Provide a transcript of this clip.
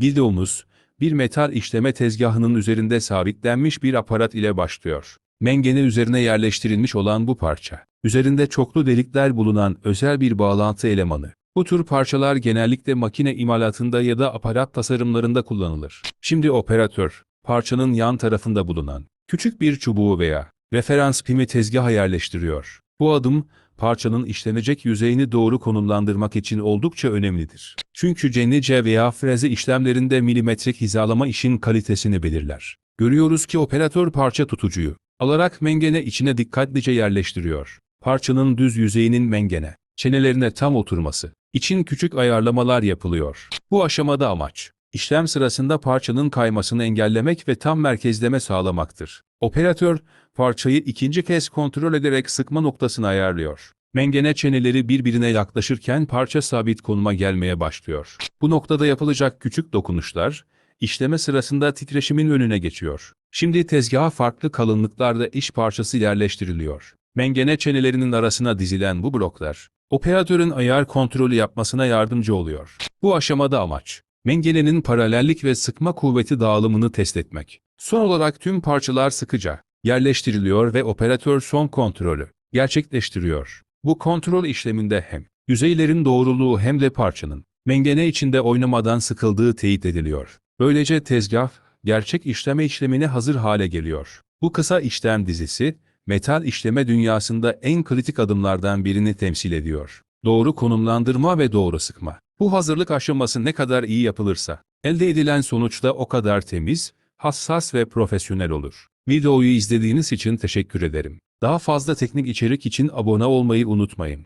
Videomuz, bir metal işleme tezgahının üzerinde sabitlenmiş bir aparat ile başlıyor. Mengene üzerine yerleştirilmiş olan bu parça, üzerinde çoklu delikler bulunan özel bir bağlantı elemanı. Bu tür parçalar genellikle makine imalatında ya da aparat tasarımlarında kullanılır. Şimdi operatör, parçanın yan tarafında bulunan küçük bir çubuğu veya referans pimi tezgaha yerleştiriyor. Bu adım, parçanın işlenecek yüzeyini doğru konumlandırmak için oldukça önemlidir. Çünkü cennice veya freze işlemlerinde milimetrik hizalama işin kalitesini belirler. Görüyoruz ki operatör parça tutucuyu alarak mengene içine dikkatlice yerleştiriyor. Parçanın düz yüzeyinin mengene, çenelerine tam oturması için küçük ayarlamalar yapılıyor. Bu aşamada amaç, işlem sırasında parçanın kaymasını engellemek ve tam merkezleme sağlamaktır. Operatör, parçayı ikinci kez kontrol ederek sıkma noktasını ayarlıyor. Mengene çeneleri birbirine yaklaşırken parça sabit konuma gelmeye başlıyor. Bu noktada yapılacak küçük dokunuşlar, işleme sırasında titreşimin önüne geçiyor. Şimdi tezgaha farklı kalınlıklarda iş parçası yerleştiriliyor. Mengene çenelerinin arasına dizilen bu bloklar, operatörün ayar kontrolü yapmasına yardımcı oluyor. Bu aşamada amaç, mengenenin paralellik ve sıkma kuvveti dağılımını test etmek. Son olarak tüm parçalar sıkıca yerleştiriliyor ve operatör son kontrolü gerçekleştiriyor. Bu kontrol işleminde hem yüzeylerin doğruluğu hem de parçanın mengene içinde oynamadan sıkıldığı teyit ediliyor. Böylece tezgah, gerçek işleme işlemine hazır hale geliyor. Bu kısa işlem dizisi, metal işleme dünyasında en kritik adımlardan birini temsil ediyor. Doğru konumlandırma ve doğru sıkma. Bu hazırlık aşaması ne kadar iyi yapılırsa, elde edilen sonuç da o kadar temiz, hassas ve profesyonel olur. Videoyu izlediğiniz için teşekkür ederim. Daha fazla teknik içerik için abone olmayı unutmayın.